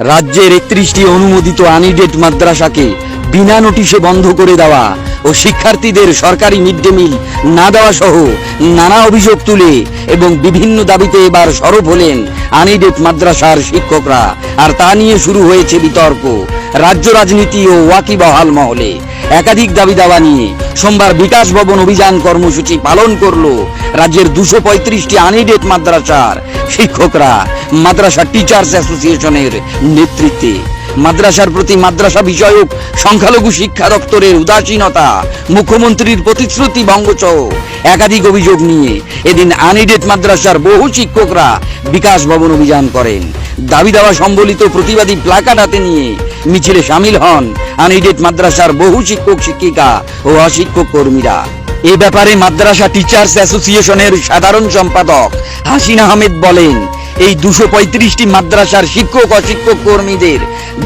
রাজ্যের একত্রিশটি অনুমোদিত আনিডেট মাদ্রাসাকে বিনা নোটিশে বন্ধ করে দেওয়া ও শিক্ষার্থীদের সরকারি মিড ডে মিল না দেওয়া সহ নানা অভিযোগ তুলে এবং বিভিন্ন দাবিতে এবার সরব হলেন আনিডেট মাদ্রাসার শিক্ষকরা। আর তা নিয়ে শুরু হয়েছে বিতর্ক। রাজ্য রাজনীতি ও ওয়াকিবহাল মহলে। একাধিক দাবি দাওয়া নিয়ে সোমবার বিকাশ ভবন অভিযান কর্মসূচি পালন করল রাজ্যের দুশো পঁয়ত্রিশটি আনিডেট মাদ্রাসার শিক্ষকরা মাদ্রাসা টিচার্স অ্যাসোসিয়েশনের নেতৃত্বে। মাদ্রাসার প্রতি মাদ্রাসা বিষয়ক সংখ্যালঘু শিক্ষা দপ্তরের উদাসীনতা, মুখ্যমন্ত্রীর প্রতিশ্রুতি ভঙ্গসহ একাধিক অভিযোগ নিয়ে এদিন আনিডেট মাদ্রাসার বহু শিক্ষকরা বিকাশ ভবন অভিযান করেন। দাবি দেওয়া সম্বলিত প্রতিবাদী প্লাকার্ড হাতে নিয়ে মিছিলে সামিল হন আনিডেট মাদ্রাসার বহু শিক্ষক, শিক্ষিকা ও অশিক্ষক কর্মীরা। এ ব্যাপারে মাদ্রাসা টিচার্স অ্যাসোসিয়েশনের সাধারণ সম্পাদক হাসিন আহমেদ বলেন, এই দুশো পঁয়ত্রিশটি মাদ্রাসার শিক্ষক অশিক্ষক কর্মীদের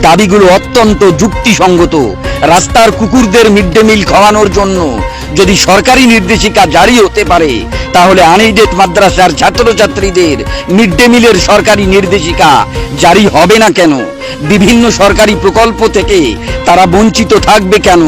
দাবিগুলো অত্যন্ত যুক্তিসঙ্গত। রাস্তার কুকুরদের মিড ডে মিল খাওয়ানোর জন্য যদি সরকারি নির্দেশিকা জারি হতে পারে, তাহলে আনএডেড মাদ্রাসার ছাত্রছাত্রীদের মিড ডে মিলের সরকারি নির্দেশিকা জারি হবে না কেন? বিভিন্ন সরকারি প্রকল্প থেকে তারা বঞ্চিত থাকবে কেন?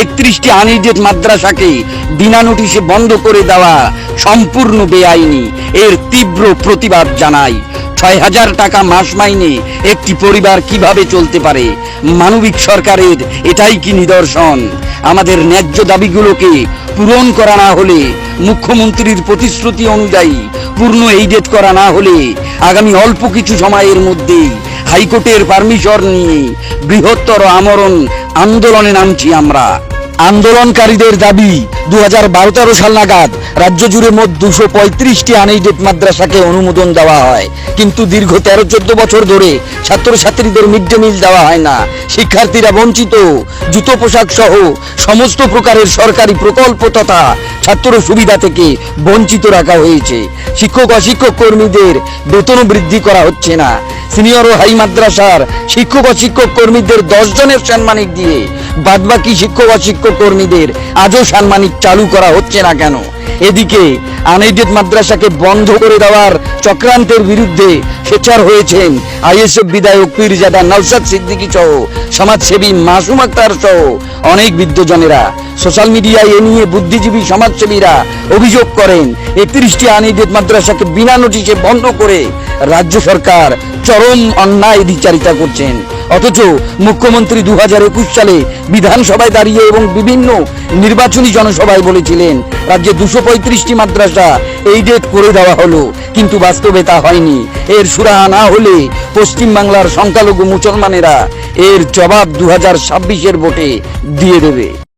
একত্রিশটি আনএডেড মাদ্রাসাকে বিনা নোটিশে বন্ধ করে দেওয়া সম্পূর্ণ বেআইনি। এর তীব্র প্রতিবাদ জানাই। ছয় হাজার টাকা মাস মাইনে একটি পরিবার কীভাবে চলতে পারে? মানবিক সরকারের এটাই কি নিদর্শন? আমাদের ন্যায্য দাবিগুলোকে পূরণ করা না হলে, মুখ্যমন্ত্রীর প্রতিশ্রুতি অনুযায়ী পূর্ণ এইডেট করা না হলে, আগামী অল্প কিছু সময়ের মধ্যেই হাইকোর্টের পারমিশন নিয়ে বৃহত্তর আমরণ আন্দোলনে নামছি আমরা। আন্দোলনকারীদের দাবি দু হাজার তেরো সাল নাগাদ রাজ্য জুড়ে মোট দুশো পঁয়ত্রিশটি আনএইডেড মাদ্রাসাকে অনুমোদন দেওয়া হয়। কিন্তু দীর্ঘ তেরো চোদ্দ বছর ধরে ছাত্রছাত্রীদের মিড ডে মিল দেওয়া হয় না। শিক্ষার্থীরা বঞ্চিত। জুতো পোশাক সহ সমস্ত প্রকারের সরকারি প্রকল্প তথা ছাত্র সুবিধা থেকে বঞ্চিত রাখা হয়েছে। শিক্ষক অশিক্ষক কর্মীদের বেতনও বৃদ্ধি করা হচ্ছে না। সিনিয়র ও হাই মাদ্রাসার শিক্ষক অশিক্ষক কর্মীদের দশ জনের সাম্মানিক দিয়ে, বাদবাকি শিক্ষক অশিক্ষক কর্মীদের আজও সাম্মানিক চালু করা হচ্ছে না কেন? এদিকে আনএডেড মাদ্রাসাকে বন্ধ করে দেওয়ার চক্রান্তের বিরুদ্ধে সোচ্চার হয়েছেন আইএসএফ বিধায়ক পীরজাদা নওশাদ সিদ্দিকী সহ সমাজসেবী মাসুম আক্তার সহ অনেক বিদ্যজনেরা সোশ্যাল মিডিয়ায় এ নিয়ে বুদ্ধিজীবী সমাজসেবীরা অভিযোগ করেন, একত্রিশটি আনএডেড মাদ্রাসাকে বিনা নোটিশে বন্ধ করে রাজ্য সরকার চরম অন্যায় বিচারিতা করছেন। অথচ মুখ্যমন্ত্রী দু হাজার একুশ সালে বিধানসভায় দাঁড়িয়ে এবং বিভিন্ন নির্বাচনী জনসভায় বলেছিলেন, রাজ্যে দুশো পঁয়ত্রিশটি মাদ্রাসা এই ডেট করে দেওয়া হলো। কিন্তু বাস্তবে তা হয়নি। এর সুরাহা না হলে পশ্চিমবাংলার সংখ্যালঘু মুসলমানেরা এর জবাব দু হাজার ছাব্বিশের ভোটে দিয়ে দেবে।